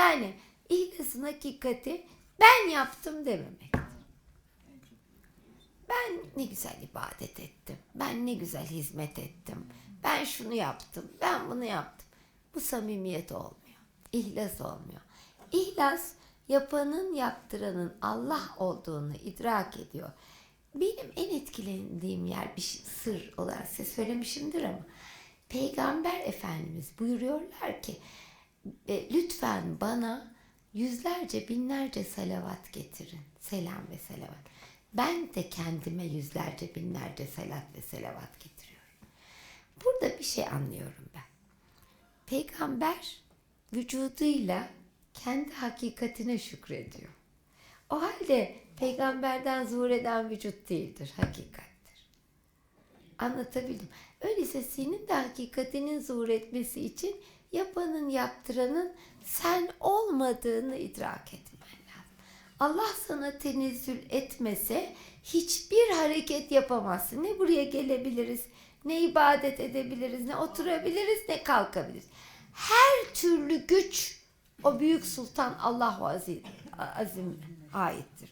Yani ihlasın hakikati ben yaptım dememek. Ben ne güzel ibadet ettim. Ben ne güzel hizmet ettim. Ben şunu yaptım. Ben bunu yaptım. Bu samimiyet olmuyor. İhlas olmuyor. İhlas yapanın yaptıranın Allah olduğunu idrak ediyor. Benim en etkilendiğim yer bir şey- sır olarak size söylemişimdir ama Peygamber Efendimiz buyuruyorlar ki "E, lütfen bana yüzlerce binlerce salavat getirin. Selam ve selavat. Ben de kendime yüzlerce binlerce salat ve selavat getiriyorum. Burada bir şey anlıyorum ben. Peygamber vücuduyla kendi hakikatine şükrediyor. O halde peygamberden zuhur eden vücut değildir, hakikattir. Anlatabildim. Öyleyse senin de hakikatinin zuhur etmesi için yapanın yaptıranın sen olmadığını idrak etmen lazım. Allah sana tenezzül etmese hiçbir hareket yapamazsın. Ne buraya gelebiliriz, ne ibadet edebiliriz, ne oturabiliriz, ne kalkabiliriz. Her türlü güç o büyük sultan Allahu Azim, Azim aittir.